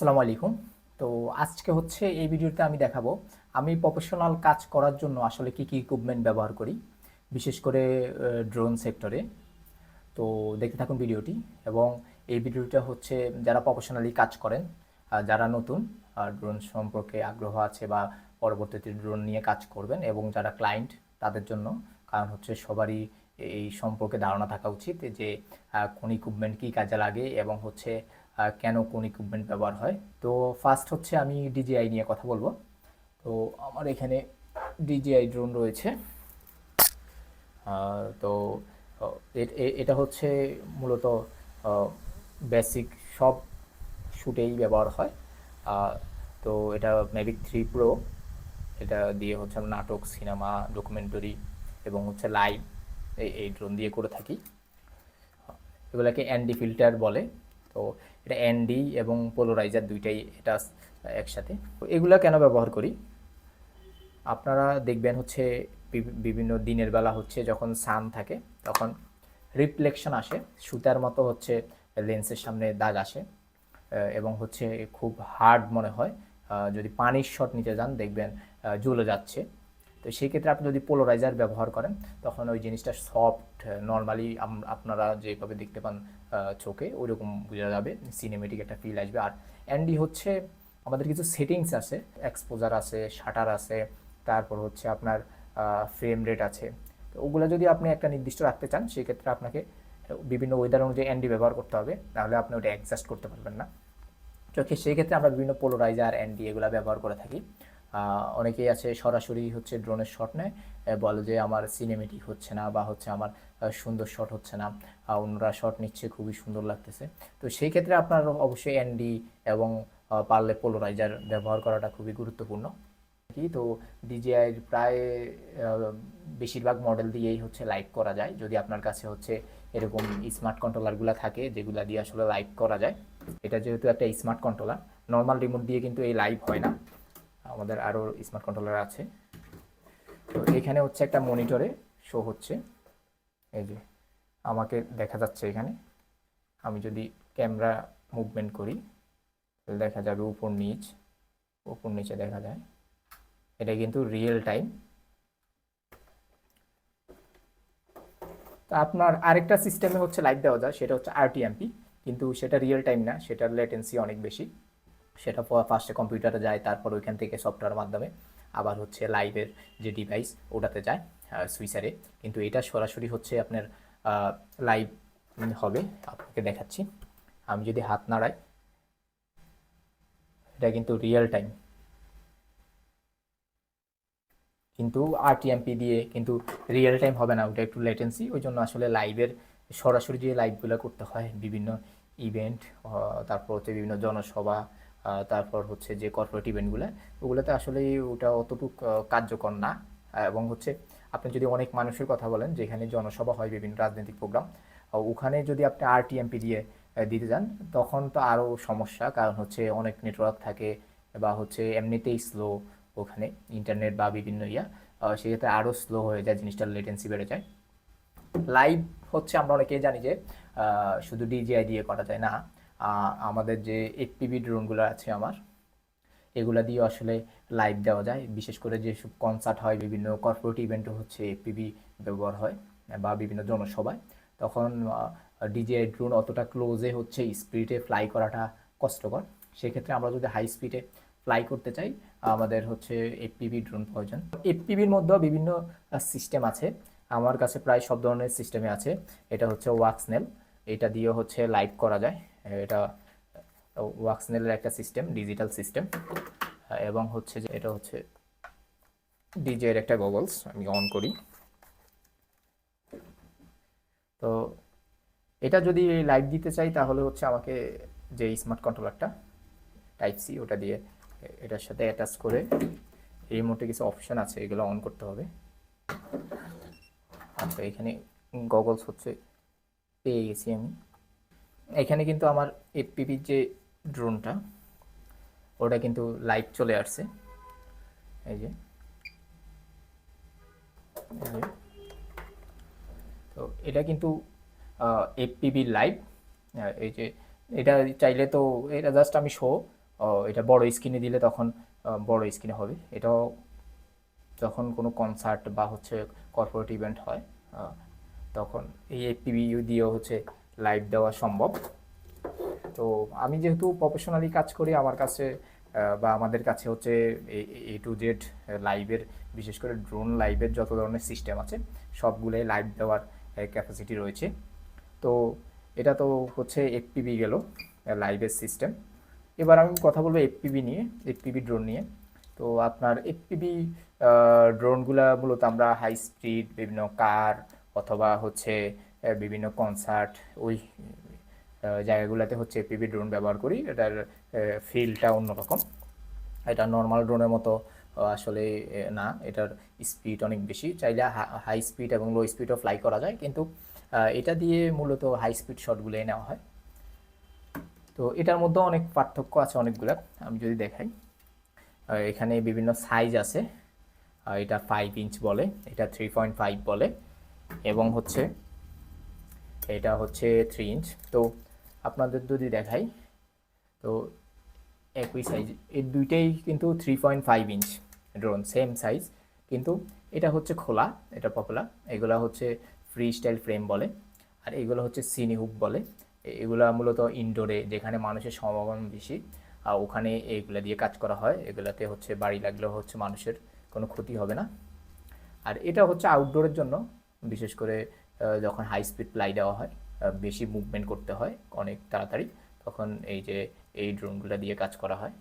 আসসালামু আলাইকুম। তো আজকে হচ্ছে এই ভিডিওতে আমি দেখাবো, আমি প্রফেশনাল কাজ করার জন্য আসলে কি কি ইকুইপমেন্ট ব্যবহার করি, বিশেষ করে ড্রোন সেক্টরে তো দেখতে থাকুন ভিডিওটি এবং এই ভিডিওটা হচ্ছে যারা প্রফেশনালি কাজ করেন যারা নতুন ড্রোন সম্পর্কে আগ্রহ আছে বা পরবর্তীতে ড্রোন নিয়ে কাজ করবেন এবং যারা ক্লায়েন্ট তাদের জন্য কারণ হচ্ছে সবারই এই সম্পর্কে ধারণা থাকা উচিত যে কোন ইকুইপমেন্ট কী কাজে লাগে এবং হচ্ছে কেন কোন ইকুইপমেন্ট ব্যবহার হয়। তো ফার্স্ট হচ্ছে আমি ডিজিআই নিয়ে কথা বলব। তো আমার এখানে ডিজিআই ড্রোন রয়েছে। তো এটা হচ্ছে মূলত বেসিক সব শ্যুটেই ব্যবহার হয়। তো এটা ম্যাভিক থ্রি প্রো এটা দিয়ে হচ্ছে আমরা নাটক, সিনেমা ডকুমেন্টারি এবং হচ্ছে লাইভ এই এই ড্রোন দিয়ে করে থাকি। এগুলোকে অ্যান্ডি ফিল্টার বলে। তো এটা এনডি এবং পোলোরাইজার দুইটাই এটা একসাথে। এগুলা কেন ব্যবহার করি? আপনারা দেখবেন হচ্ছে বিভিন্ন দিনের বেলা হচ্ছে যখন সান থাকে, তখন রিফ্লেকশন আসে, সুতার মতো হচ্ছে লেন্সের সামনে দাগ আসে এবং হচ্ছে খুব হার্ড মনে হয়। যদি পানির শট নিতে যান, দেখবেন জ্বলে যাচ্ছে। তো সেই ক্ষেত্রে আপনি যদি পোলোরাইজার ব্যবহার করেন, তখন ওই জিনিসটা সফট নর্মালি আপনারা যেভাবে দেখতে পান চোখে, ওইরকম বোঝা যাবে সিনেমেটিক একটা ফিল আসবে। আর অ্যান্ডি হচ্ছে, আমাদের কিছু সেটিংস আছে এক্সপোজার আছে শাটার আছে, তারপর হচ্ছে আপনার ফ্রেম রেট আছে। তো ওগুলো যদি আপনি একটা নির্দিষ্ট রাখতে চান, সেক্ষেত্রে আপনাকে, বিভিন্ন ওয়েদার অনুযায়ী অ্যান্ডি ব্যবহার করতে হবে তাহলে আপনি ওটা অ্যাডজাস্ট করতে পারবেন না। চোখে সেই ক্ষেত্রে আমরা বিভিন্ন পোলোরাইজার অ্যান্ডি এগুলো ব্যবহার করে থাকি। অনেকেই আছে, সরাসরি হচ্ছে ড্রোনের শট নেয় বলে যে, আমার সিনেমেটিক হচ্ছে না বা হচ্ছে আমার সুন্দর শট হচ্ছে না। অন্যরা শট নিচ্ছে, খুবই সুন্দর লাগতেছে। তো সেই ক্ষেত্রে আপনার অবশ্যই অ্যান্ডি এবং পারলে পোলোরাইজার ব্যবহার করাটা খুবই গুরুত্বপূর্ণ। কি তো ডিজিআই প্রায় বেশিরভাগ মডেল দিয়েই হচ্ছে লাইভ করা যায়। যদি আপনার কাছে হচ্ছে এরকম স্মার্ট কন্ট্রোলারগুলো থাকে, যেগুলো দিয়ে আসলে লাইভ করা যায়। এটা যেহেতু একটা স্মার্ট কন্ট্রোলার নর্মাল রিমোট দিয়ে কিন্তু এই লাইভ হয় না। আমাদের আরও স্মার্ট কন্ট্রোলার আছে। তো এখানে হচ্ছে একটা মনিটরে শো হচ্ছে। এই যে আমাকে দেখা যাচ্ছে এখানে। আমি যদি ক্যামেরা মুভমেন্ট করি, তাহলে দেখা যাবে উপর নিচ, উপর নিচে দেখা যায়। এটা কিন্তু রিয়েল টাইম তো আপনার আরেকটা সিস্টেমে হচ্ছে লাইভ দেওয়া যায়, সেটা হচ্ছে আরটিএমপি কিন্তু সেটা রিয়েল টাইম না, সেটার লেটেন্সি অনেক বেশি। সেটা ফার্স্টে কম্পিউটারে যায়, তারপর ওইখান থেকে সফটওয়্যার মাধ্যমে। আবার হচ্ছে লাইভের যে ডিভাইস ওটাতে যায় সুইচারে কিন্তু এটা সরাসরি হচ্ছে আপনার লাইভ হবে, আপনাকে দেখাচ্ছি। আমি যদি হাত নাড়াই, এটা কিন্তু রিয়েল টাইম কিন্তু আরটিএমপি দিয়ে কিন্তু রিয়েল টাইম হবে না, ওটা একটু লেটেন্সি ওই জন্য আসলে লাইভের সরাসরি যে লাইভগুলো করতে হয়, বিভিন্ন ইভেন্ট তারপর হচ্ছে বিভিন্ন জনসভা তারপর হচ্ছে যে কর্পোরেট ইভেন্টগুলো ওগুলোতে আসলে ওটা অতটুক কার্যকর না। এবং হচ্ছে আপনি যদি অনেক মানুষের কথা বলেন, যেখানে জনসভা হয় বিভিন্ন রাজনৈতিক প্রোগ্রাম ওখানে যদি আপনি আরটিএমপি দিয়ে দিতে যান, তখন তো আরও সমস্যা। কারণ হচ্ছে অনেক নেটওয়ার্ক থাকে বা হচ্ছে এমনিতেই স্লো ওখানে ইন্টারনেট বা বিভিন্ন ইয়া সেক্ষেত্রে আরও স্লো হয়ে যায়, জিনিসটার লেটেন্সি বেড়ে যায়। লাইভ হচ্ছে আমরা অনেকেই জানি যে শুধু ডিজিআই দিয়ে করা যায় না। আমাদের যে এফপিভি ড্রোনগুলো আছে আমার, এগুলা দিয়ে আসলে লাইভ দেওয়া যায়। বিশেষ করে যেসব কনসার্ট হয়, বিভিন্ন কর্পোরেট ইভেন্টও হচ্ছে এফপিভি ব্যবহার হয় বা বিভিন্ন জনসভায়, তখন ডিজিআই ড্রোন অতটা ক্লোজে হচ্ছে স্পিডে ফ্লাই করাটা কষ্টকর। সেক্ষেত্রে আমরা যদি হাই স্পিডে ফ্লাই করতে চাই, আমাদের হচ্ছে এফপিভি ড্রোন প্রয়োজন। এফপিভির মধ্যেও বিভিন্ন সিস্টেম আছে। আমার কাছে প্রায় সব ধরনের সিস্টেমে আছে। এটা হচ্ছে ওয়াক্সনেল এটা দিয়েও হচ্ছে লাইভ করা যায়। এটা ওয়াক্সনেলের একটা সিস্টেম ডিজিটাল সিস্টেম এবং হচ্ছে যে এটা হচ্ছে ডিজের একটা গগলস আমি অন করি। তো এটা যদি লাইট দিতে চাই, তাহলে হচ্ছে আমাকে যে স্মার্ট কন্ট্রোলারটা টাইপ সি ওটা দিয়ে এটার সাথে অ্যাটাচ করে রিমোটে কিছু অপশন আছে, এগুলো অন করতে হবে। আচ্ছা এখানে গগলস হচ্ছে পেয়ে গেছি আমি। এখানে কিন্তু আমার এফপিপির যে ড্রোনটা ওটা কিন্তু লাইভ চলে আসছে। এই যে। তো এটা কিন্তু এফপিবি লাইভ এই যে, এটা চাইলে তো, এটা জাস্ট আমি শো এটা বড় স্ক্রিনে দিলে তখন বড় স্ক্রিনে হবে। এটাও যখন কোনো কনসার্ট বা হচ্ছে কর্পোরেট ইভেন্ট হয় তখন এই এফপিভি দিয়েও হচ্ছে লাইভ দেওয়া সম্ভব। তো আমি যেহেতু প্রফেশনালি কাজ করি, আমার কাছে বা আমাদের কাছে হচ্ছে এ টু জেড লাইভের বিশেষ করে ড্রোন লাইভের যত ধরনের সিস্টেম আছে, সবগুলোই লাইভ দেওয়ার ক্যাপাসিটি রয়েছে। তো এটা তো হচ্ছে এফপিভি গেল লাইভের সিস্টেম এবার আমি কথা বলব এফপিভি নিয়ে এফপিভি ড্রোন নিয়ে। তো আপনার এফপিভি ড্রোনগুলা মূলত আমরা হাই স্পিড বিভিন্ন কার অথবা হচ্ছে বিভিন্ন কনসার্ট ওই জায়গাগুলোতে হচ্ছে এফপিভি ড্রোন ব্যবহার করি। এটার ফিলটা অন্যরকম। এটা নর্মাল ড্রোনের মতো আসলে না। এটার স্পিড অনেক বেশি। চাইলে হাই স্পিড এবং লো স্পিডও ফ্লাই করা যায়। কিন্তু এটা দিয়ে মূলত হাই স্পিড শটগুলোই নেওয়া হয়। তো এটার মধ্যে অনেক পার্থক্য আছে অনেকগুলো। আমি যদি দেখাই এখানে বিভিন্ন সাইজ আছে। এটা ফাইভ ইঞ্চ বলে, এটা থ্রি পয়েন্ট ফাইভ বলে, এবং হচ্ছে, এটা হচ্ছে থ্রি ইঞ্চ তো আপনাদের যদি দেখাই, তো একই সাইজ এই দুইটাই কিন্তু three point five inch drone same size কিন্তু এটা হচ্ছে খোলা, এটা পপুলার এগুলো হচ্ছে ফ্রি স্টাইল ফ্রেম বলে, আর এগুলো হচ্ছে সিনি হুক বলে এগুলা মূলত ইনডোরে যেখানে মানুষের সমাগম বেশি, আর ওখানে এইগুলা দিয়ে কাজ করা হয়, এগুলাতে হচ্ছে বাড়ি লাগলেও হচ্ছে মানুষের কোনো ক্ষতি হবে না। আর এটা হচ্ছে আউটডোরের জন্য, বিশেষ করে যখন হাই স্পিড প্লাই দেওয়া হয় বেশি মুভমেন্ট করতে হয়, অনেক তাড়াতাড়ি, তখন এই যে এই ড্রোনগুলো দিয়ে কাজ করা হয়।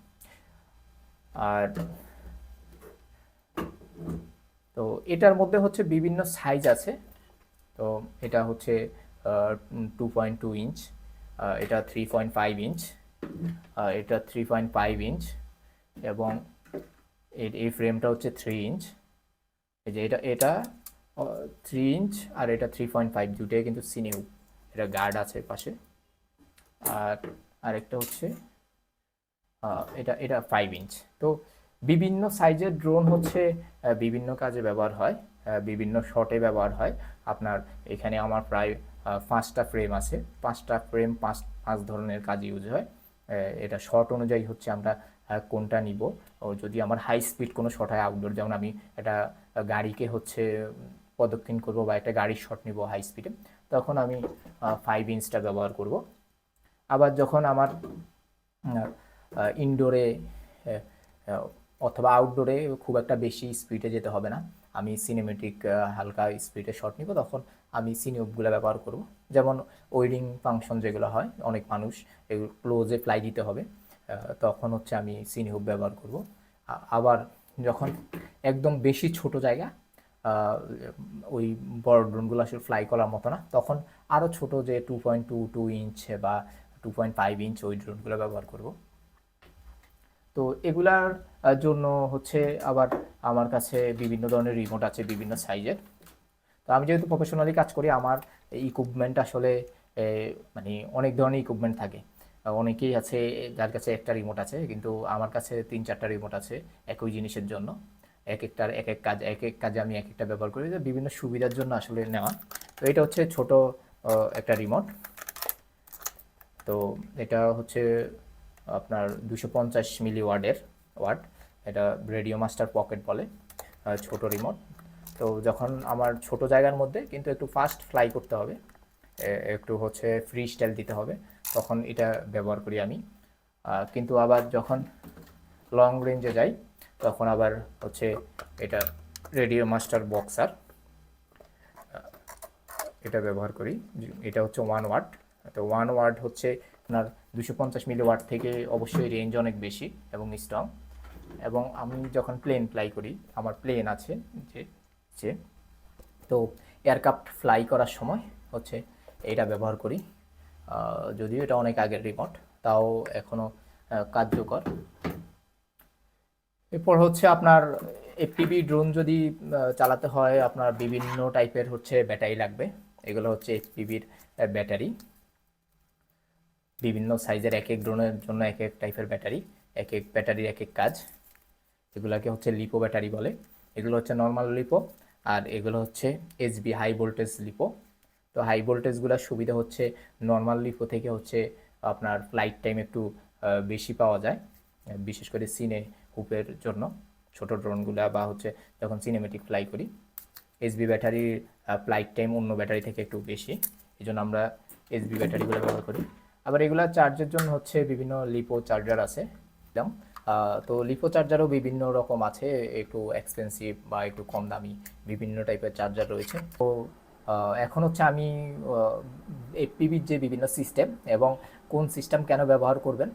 আর তো এটার মধ্যে হচ্ছে বিভিন্ন সাইজ আছে। তো এটা হচ্ছে টু পয়েন্ট টু ইঞ্চ এটা থ্রি পয়েন্ট ফাইভ ইঞ্চ এটা থ্রি পয়েন্ট ফাইভ ইঞ্চ এবং এই ফ্রেমটা হচ্ছে থ্রি ইঞ্চ এই যে এটা এটা থ্রি ইঞ্চ আর এটা থ্রি পয়েন্ট ফাইভ দুটোই কিন্তু সিনিউ এটা গার্ড আছে পাশে। আর আরেকটা হচ্ছে এটা এটা ফাইভ ইঞ্চ তো বিভিন্ন সাইজের ড্রোন হচ্ছে বিভিন্ন কাজে ব্যবহার হয় বিভিন্ন শটে ব্যবহার হয়। আপনার এখানে আমার প্রায় পাঁচটা ফ্রেম আছে। পাঁচটা ফ্রেম পাঁচ পাঁচ ধরনের কাজ ইউজ হয়। এটা শট অনুযায়ী হচ্ছে আমরা কোনটা নিব। ও যদি আমার হাই স্পিড কোনো শট হয় আউটডোর যেমন আমি একটা গাড়িকে হচ্ছে প্রদক্ষিণ করব বা একটা গাড়ির শট নিব হাই স্পিডে তখন আমি ফাইভ ইঞ্চটা ব্যবহার করব। আবার যখন আমার ইনডোরে অথবা আউটডোরে খুব একটা বেশি স্পিডে যেতে হবে না। আমি সিনেমেটিক হালকা স্পিডে শট নিব, তখন আমি সিনিওপগুলো ব্যবহার করব। যেমন ওয়েডিং ফাংশন যেগুলো হয়, অনেক মানুষ এগুলো ক্লোজে ফ্লাই দিতে হবে তখন হচ্ছে আমি সিনিওপ ব্যবহার করব। আবার যখন একদম বেশি ছোট জায়গা ওই বড় ড্রোনগুলো আসলে ফ্লাই করার মতো না, তখন আরও ছোট যে two point two two inch বা টু পয়েন্ট ফাইভ ইঞ্চ ওই ড্রোনগুলো ব্যবহার করব। তো এগুলার জন্য হচ্ছে আবার আমার কাছে বিভিন্ন ধরনের রিমোট আছে বিভিন্ন সাইজের তো আমি যেহেতু প্রফেশনালি কাজ করি, আমার ইকুইপমেন্ট আসলে মানে অনেক ধরনের ইকুইপমেন্ট থাকে। অনেকেই আছে, যার কাছে একটা রিমোট আছে, কিন্তু আমার কাছে তিন চারটা রিমোট আছে একই জিনিসের জন্য। এক একটার এক এক কাজ, এক এক কাজে আমি এক একটা ব্যবহার করি। বিভিন্ন সুবিধার জন্য আসলে নেওয়া। তো এটা হচ্ছে ছোট একটা রিমোট তো এটা হচ্ছে আপনার দুশো পঞ্চাশ মিলি ওয়ার্ডের ওয়ার্ড এটা রেডিও মাস্টার পকেট বলে ছোট রিমোট। তো যখন আমার ছোট জায়গার মধ্যে কিন্তু একটু ফাস্ট ফ্লাই করতে হবে একটু হচ্ছে ফ্রি স্টাইল দিতে হবে, তখন এটা ব্যবহার করি আমি। কিন্তু আবার যখন লং রেঞ্জে যাই, তখন আবার হচ্ছে এটা রেডিও মাস্টার বক্সার এটা ব্যবহার করি। এটা হচ্ছে ওয়ান ওয়াট। তো ওয়ান ওয়ার্ড হচ্ছে আপনার দুশো পঞ্চাশ মিলি ওয়াট থেকে অবশ্যই রেঞ্জ অনেক বেশি এবং স্ট্রং এবং আমি যখন প্লেন ফ্লাই করি, আমার প্লেন আছে, যে যে, তো এয়ারক্রাফট ফ্লাই করার সময় হচ্ছে এটা ব্যবহার করি। যদিও এটা অনেক আগের রিমোট তাও এখনও কার্যকর। এরপর হচ্ছে আপনার এফপিভি ড্রোন যদি চালাতে হয়, আপনার বিভিন্ন টাইপের হচ্ছে ব্যাটারি লাগবে। এগুলো হচ্ছে এফপিভির ব্যাটারি বিভিন্ন সাইজের এক এক ড্রোনের জন্য এক এক টাইপের ব্যাটারি, এক এক ব্যাটারির এক এক কাজ। এগুলাকে হচ্ছে লিপো ব্যাটারি বলে। এগুলো হচ্ছে নর্মাল লিপো, আর এগুলো হচ্ছে এসবি হাই ভোল্টেজ লিপো। তো হাই ভোল্টেজগুলোর সুবিধা হচ্ছে নর্মাল লিপো থেকে হচ্ছে আপনার ফ্লাইট টাইম একটু বেশি পাওয়া যায়, বিশেষ করে সিনে হুপের জন্য। ছোট ড্রোনগুলো বা হচ্ছে যখন সিনেমেটিক ফ্লাই করি এসবি ব্যাটারির ফ্লাইট টাইম অন্য ব্যাটারি থেকে একটু বেশি। এই জন্য আমরা এসবি ব্যাটারিগুলো ব্যবহার করি। আবার এগুলা চার্জের জন্য হচ্ছে বিভিন্ন লিপো চার্জার আছে, একদম। তো লিপো চার্জারও বিভিন্ন রকম আছে, একটু এক্সপেন্সিভ বা একটু কম দামি বিভিন্ন টাইপের চার্জার রয়েছে। তো এখন হচ্ছে আমি এফপিবির যে বিভিন্ন সিস্টেম এবং কোন সিস্টেম কেন ব্যবহার করবেন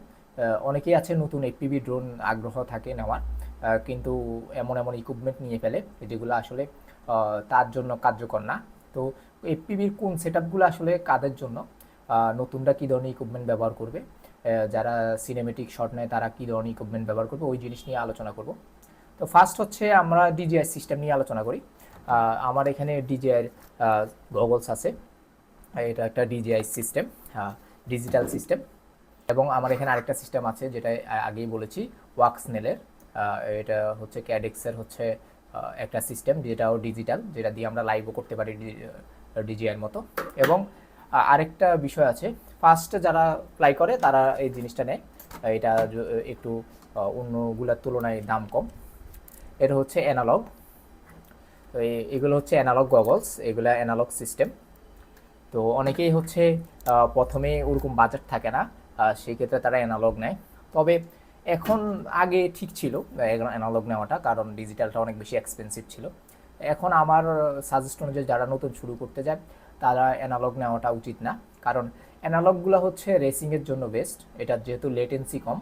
অনেকেই আছে নতুন এফপিভি ড্রোন আগ্রহ থাকে নেওয়ার কিন্তু এমন এমন ইকুইপমেন্ট নিয়ে ফেলে যেগুলো আসলে তার জন্য কার্যকর না। তো এফপিভির কোন সেট আসলে কাদের জন্য নতুনরা কী ধরনের ইকুইপমেন্ট ব্যবহার করবে? যারা সিনেমেটিক শট নেয়, তারা কী ধরনের ইকুইপমেন্ট ব্যবহার করবে? ওই জিনিস নিয়ে আলোচনা করব। তো ফার্স্ট হচ্ছে আমরা ডিজিআই সিস্টেম নিয়ে আলোচনা করি। আমার এখানে ডিজিআই গগলস আছে। এটা একটা ডিজিআই সিস্টেম ডিজিটাল সিস্টেম এবং আমার এখানে আরেকটা সিস্টেম আছে, যেটা আগেই বলেছি ওয়াক্সনেলের এটা হচ্ছে ক্যাডেক্সের হচ্ছে একটা সিস্টেম যেটাও ডিজিটাল যেটা দিয়ে আমরা লাইভও করতে পারি ডিজিআইয়ের মতো। এবং আরেকটা বিষয় আছে। ফার্স্ট যারা ফ্লাই করে তারা এই জিনিসটা নেয়। এটা একটু অন্যগুলোর তুলনায় দাম কম। এটা হচ্ছে অ্যানালগ তো এগুলো হচ্ছে অ্যানালগ গগলস এগুলো অ্যানালগ সিস্টেম তো অনেকেই হচ্ছে প্রথমে ওরকম বাজেট থাকে না আহ, সেই ক্ষেত্রে তারা অ্যানালগ নেয়। তবে এখন আগে ঠিক ছিল অ্যানালগ নেওয়াটা কারণ ডিজিটালটা অনেক বেশি এক্সপেন্সিভ ছিল। এখন আমার সাজেস্ট অনুযায়ী যারা নতুন শুরু করতে যায় তারা অ্যানালগ নেওয়াটা উচিত না। কারণ অ্যানালগগুলো হচ্ছে রেসিংয়ের জন্য বেস্ট এটা যেহেতু লেটেন্সি কম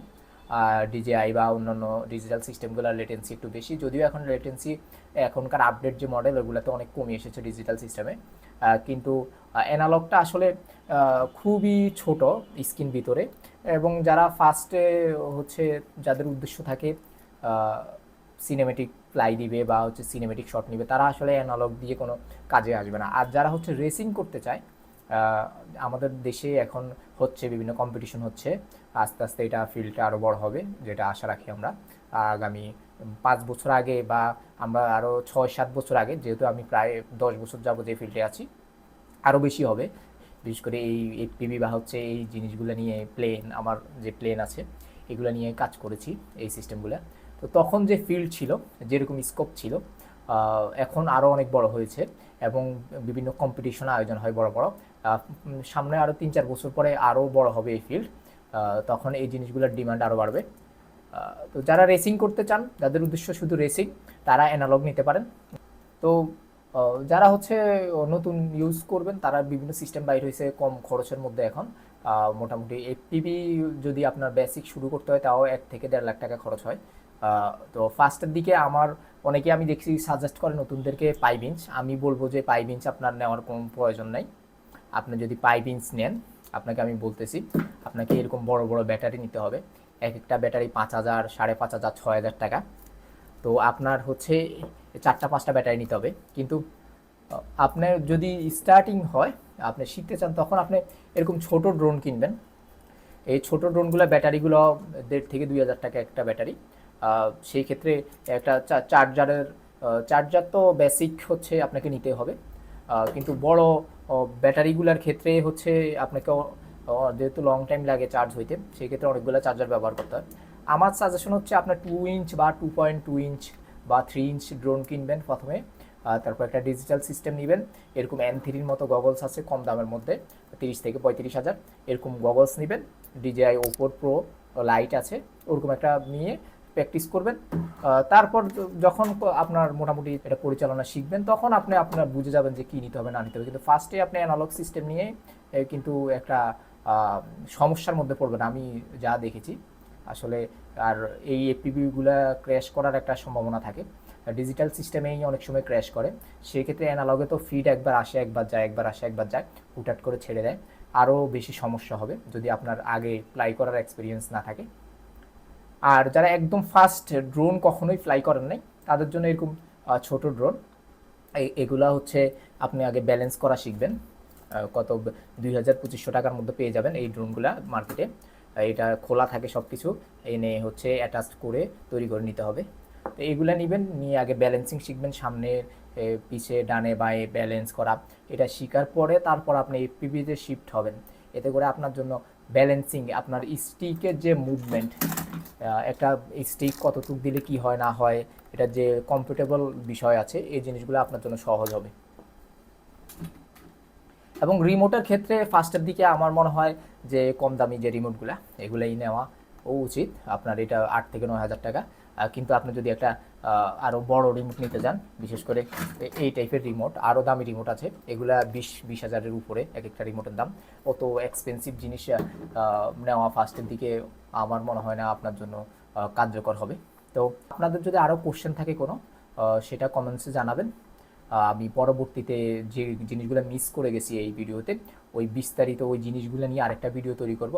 ডিজিআই বা অন্যান্য ডিজিটাল সিস্টেমগুলোর লেটেন্সি একটু বেশি। যদিও এখন লেটেন্সি এখনকার আপডেট যে মডেল ওগুলোতে অনেক কমে এসেছে ডিজিটাল সিস্টেমে কিন্তু অ্যানালগটা আসলে খুবই ছোট স্ক্রিন ভিতরে। এবং যারা ফার্স্টে হচ্ছে, যাদের উদ্দেশ্য থাকে সিনেমেটিক ফ্লাই দিবে বা হচ্ছে সিনেমেটিক শট নিবে, তারা আসলে অ্যানালগ দিয়ে কোনো কাজে আসবে না। আর যারা হচ্ছে রেসিং করতে চায় আমাদের দেশে এখন হচ্ছে বিভিন্ন কম্পিটিশন হচ্ছে। আস্তে আস্তে এটা ফিল্ডটা আরও বড় হবে, যেটা আশা রাখি আমরা। আগামী পাঁচ বছর আগে বা আমরা আরও ছয় সাত বছর আগে, যেহেতু আমি প্রায় দশ বছর যাব যে ফিল্ডে আছি আরও বেশি হবে। বিশেষ করে এই এফপিবি বা হচ্ছে এই জিনিসগুলো নিয়ে প্লেন আমার যে প্লেন আছে, এগুলো নিয়ে কাজ করেছি, এই সিস্টেমগুলো তো তখন যে ফিল্ড ছিল, যেরকম স্কোপ ছিল এখন আরও অনেক বড় হয়েছে এবং বিভিন্ন কম্পিটিশন আয়োজন হয় বড় বড়। সামনে আরও তিন চার বছর পরে আরও বড় হবে এই ফিল্ড তখন এই জিনিসগুলোর ডিমান্ড আরও বাড়বে। তো যারা রেসিং করতে চান যাদের উদ্দেশ্য শুধু রেসিং তারা অ্যানালগ নিতে পারেন। তো যারা হচ্ছে নতুন ইউজ করবেন, তারা বিভিন্ন সিস্টেম বাইর হয়েছে কম খরচের মধ্যে এখন। মোটামুটি এফপিবি যদি আপনার বেসিক শুরু করতে হয়, তাও এক থেকে দেড় লাখ টাকা খরচ হয়। তো ফার্স্টের দিকে আমার অনেকে আমি দেখছি সাজেস্ট করে নতুনদেরকে পাইপ ইঞ্চ আমি বলব যে পাইপ ইঞ্চ আপনার নেওয়ার কোনো প্রয়োজন নাই। আপনি যদি পাইপ ইঞ্চ নেন, আপনাকে আমি বলতেছি, আপনাকে এরকম বড় বড় ব্যাটারি নিতে হবে। এক একটা ব্যাটারি পাঁচ হাজার, সাড়ে পাঁচ হাজার, ছয় হাজার টাকা। তো আপনার হচ্ছে চারটা, পাঁচটা ব্যাটারি নিতে হবে। কিন্তু আপনার যদি স্টার্টিং হয়, আপনি শিখতে চান, তখন আপনি এরকম ছোট ড্রোন কিনবেন। এই ছোট ড্রোনগুলো ব্যাটারিগুলো দেড় থেকে দুই হাজার টাকা একটা ব্যাটারি সেই ক্ষেত্রে একটা চার্জারের চার্জার তো বেসিক হচ্ছে আপনাকে নিতে হবে। কিন্তু বড় ব্যাটারিগুলোর ক্ষেত্রে হচ্ছে আপনাকে যেহেতু লং টাইম লাগে চার্জ হইতে, সেই ক্ষেত্রে অনেকগুলো চার্জার ব্যবহার করতে হয়। আমার সাজেশন হচ্ছে আপনার টু ইঞ্চ বা টু পয়েন্ট টু ইঞ্চ বা থ্রি ইঞ্চ ড্রোন কিনবেন প্রথমে। তারপর একটা ডিজিটাল সিস্টেম নেবেন। এরকম এন থ্রির মতো গগলস আছে কম দামের মধ্যে, তিরিশ থেকে পঁয়ত্রিশ হাজার। এরকম গগলস নেবেন। ডিজিআই ওপোর প্রো লাইট আছে, ওরকম একটা নিয়ে প্র্যাকটিস করবেন। তারপর যখন আপনার মোটামুটি এটা পরিচালনা শিখবেন, তখন আপনি আপনার বুঝে যাবেন যে কী নিতে হবে, না নিতে হবে। কিন্তু ফার্স্টে আপনি অ্যানালগ সিস্টেম নিয়ে কিন্তু একটা সমস্যার মধ্যে পড়বেন। আমি যা দেখেছি, আসলে আর এই এপিবিগুলা ক্র্যাশ করার একটা সম্ভাবনা থাকে। ডিজিটাল সিস্টেমেই অনেক সময় ক্র্যাশ করে। সেক্ষেত্রে অ্যানালগে তো ফিড একবার আসে, একবার যায়, একবার আসে, একবার যায়, হুটহাট করে ছেড়ে দেয়। আরও বেশি সমস্যা হবে যদি আপনার আগে প্লাই করার এক্সপিরিয়েন্স না থাকে। আর যারা একদম ফার্স্ট ড্রোন কখনোই ফ্লাই করেন নাই, তাদের জন্য এরকম ছোট ড্রোন এগুলা হচ্ছে আপনি আগে ব্যালেন্স করা শিখবেন। কত, দুই হাজার পঁচিশশো টাকার মধ্যে পেয়ে যাবেন এই ড্রোনগুলা মার্কেটে এটা খোলা থাকে সব কিছু এনে হচ্ছে অ্যাটাচ করে তৈরি করে নিতে হবে। তো এইগুলা নেবেন, নিয়ে আগে ব্যালেন্সিং শিখবেন, সামনে পিছে, ডানে, বায়ে ব্যালেন্স করা। এটা শেখার পরে তারপর আপনি এফপিবিতে শিফট হবেন। এতে করে আপনার জন্য ব্যালেন্সিং আপনার স্টিকের যে মুভমেন্ট একটা স্টিক কতটুক দিলে কি হয়, না হয়, এটা যে কমফোর্টেবল বিষয় আছে, এই জিনিসগুলো আপনার জন্য সহজ হবে। এবং রিমোটের ক্ষেত্রে ফার্স্টের দিকে আমার মনে হয় যে কম দামি যে রিমোটগুলো এগুলোই নেওয়া উচিত। আপনার এটা আট থেকে নয় হাজার টাকা। কিন্তু আপনি যদি একটা আরও বড় রিমোট নিতে যান, বিশেষ করে এই টাইপের রিমোট আরও দামি রিমোট আছে। এগুলা বিশ বিশ হাজারের উপরে এক একটা রিমোটের দাম। অত এক্সপেন্সিভ জিনিস নেওয়া ফার্স্টের দিকে আমার মনে হয় না আপনার জন্য কার্যকর হবে। তো আপনাদের যদি আরও কোশ্চেন থাকে কোনো সেটা কমেন্টসে জানাবেন। আমি পরবর্তীতে যে জিনিসগুলো মিস করে গেছি এই ভিডিওতে ওই বিস্তারিত ওই জিনিসগুলো নিয়ে আরেকটা ভিডিও তৈরি করব।